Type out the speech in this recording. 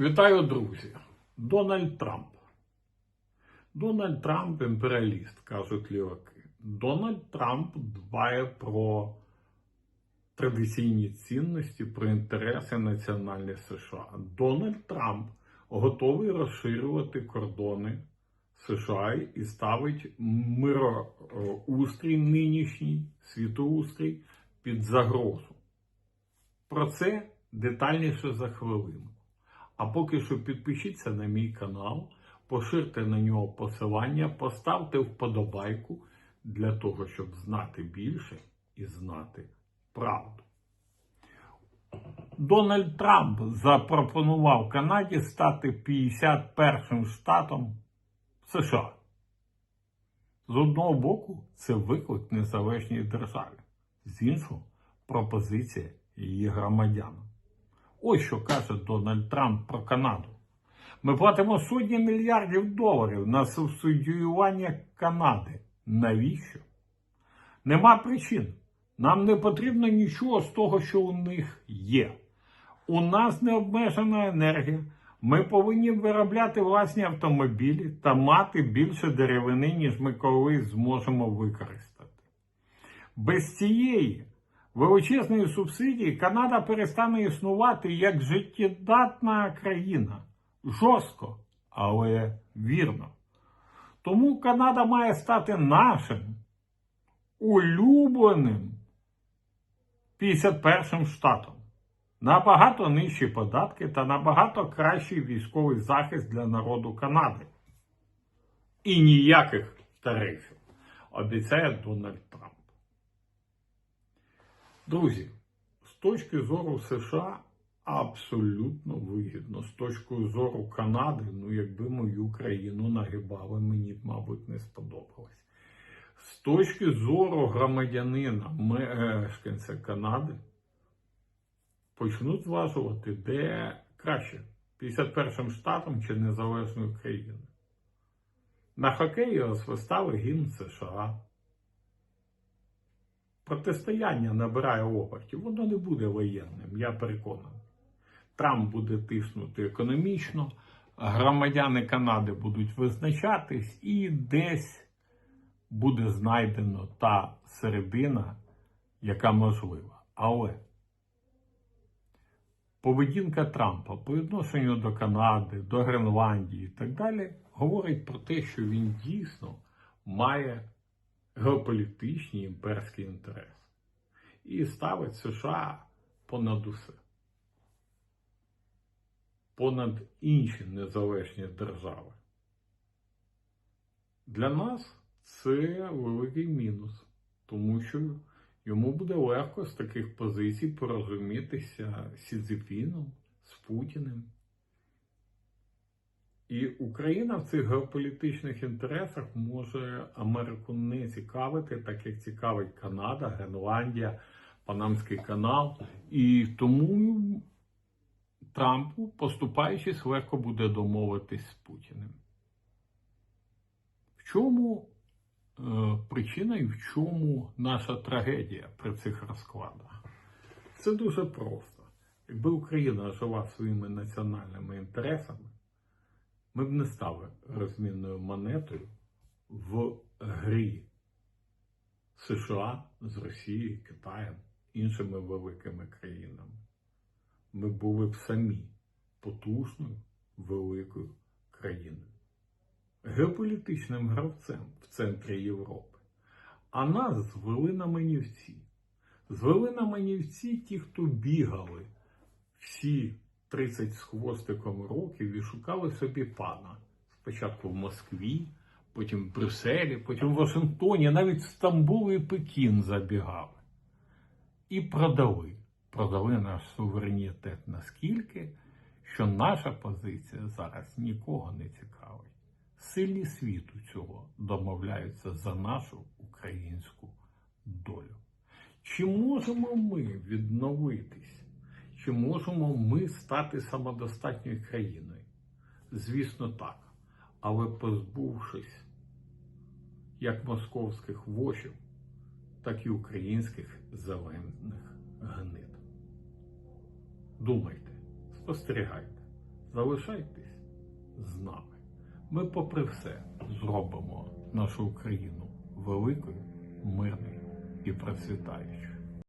Вітаю, друзі! Дональд Трамп. Дональд Трамп імперіаліст, кажуть ліваки. Дональд Трамп дбає про традиційні цінності, про інтереси національних США. Дональд Трамп готовий розширювати кордони США і ставить мироустрій нинішній світоустрій під загрозу. Про це детальніше за хвилину. А поки що підпишіться на мій канал, поширте на нього посилання, поставте вподобайку для того, щоб знати більше і знати правду. Дональд Трамп запропонував Канаді стати 51 штатом США. З одного боку, це виклик незалежній державі, з іншого пропозиція її громадянам. Ось що каже Дональд Трамп про Канаду. Ми платимо сотні мільярдів доларів на субсидіювання Канади. Навіщо? Нема причин. Нам не потрібно нічого з того, що у них є. У нас необмежена енергія. Ми повинні виробляти власні автомобілі та мати більше деревини, ніж ми колись зможемо використати. Без цієї величезної субсидії Канада перестане існувати як життєдатна країна. Жорстко, але вірно. Тому Канада має стати нашим улюбленим 51 штатом. Набагато нижчі податки та набагато кращий військовий захист для народу Канади. І ніяких тарифів, обіцяє Дональд Трамп. Друзі, з точки зору США абсолютно вигідно. З точки зору Канади, ну якби мою країну нагибали, мені б, мабуть, не сподобалось. З точки зору громадянина, мешканця Канади, почнуть зважувати, де краще 51 штатом чи незалежною країною. На хокеї розвистали гімн США. Протистояння набирає обертів, воно не буде воєнним, я переконаний. Трамп буде тиснути економічно, громадяни Канади будуть визначатись, і десь буде знайдено та середина, яка можлива. Але поведінка Трампа по відношенню до Канади, до Гренландії і так далі говорить про те, що він дійсно має геополітичний імперський інтерес і ставить США понад усе. Понад інші незалежні держави. Для нас це великий мінус, тому що йому буде легко з таких позицій порозумітися з Сідзіпіном, з Путіним. І Україна в цих геополітичних інтересах може Америку не цікавити, так як цікавить Канада, Гренландія, Панамський канал. І тому Трампу, поступаючись, легко буде домовитись з Путіним. В чому е, причина і в чому наша трагедія при цих розкладах? Це дуже просто. Якби Україна жила своїми національними інтересами, ми б не стали розмінною монетою в грі США з Росією, Китаєм, іншими великими країнами. Ми були б самі потужною великою країною, геополітичним гравцем в центрі Європи. А нас звели на манівці. Звели на манівці ті, хто бігали всі 30 з хвостиком років і шукали собі пана. Спочатку в Москві, потім в Брюсселі, потім в Вашингтоні, навіть в Стамбул і Пекін забігали. І продали. Продали наш суверенітет наскільки, що наша позиція зараз нікого не цікавить. Сильні світу цього домовляються за нашу українську долю. Чи можемо ми відновитись? Чи можемо ми стати самодостатньою країною? Звісно, так. Але позбувшись як московських вошів, так і українських зелених гнид. Думайте, спостерігайте. залишайтесь з нами. Ми, попри все, зробимо нашу Україну великою, мирною і процвітаючою.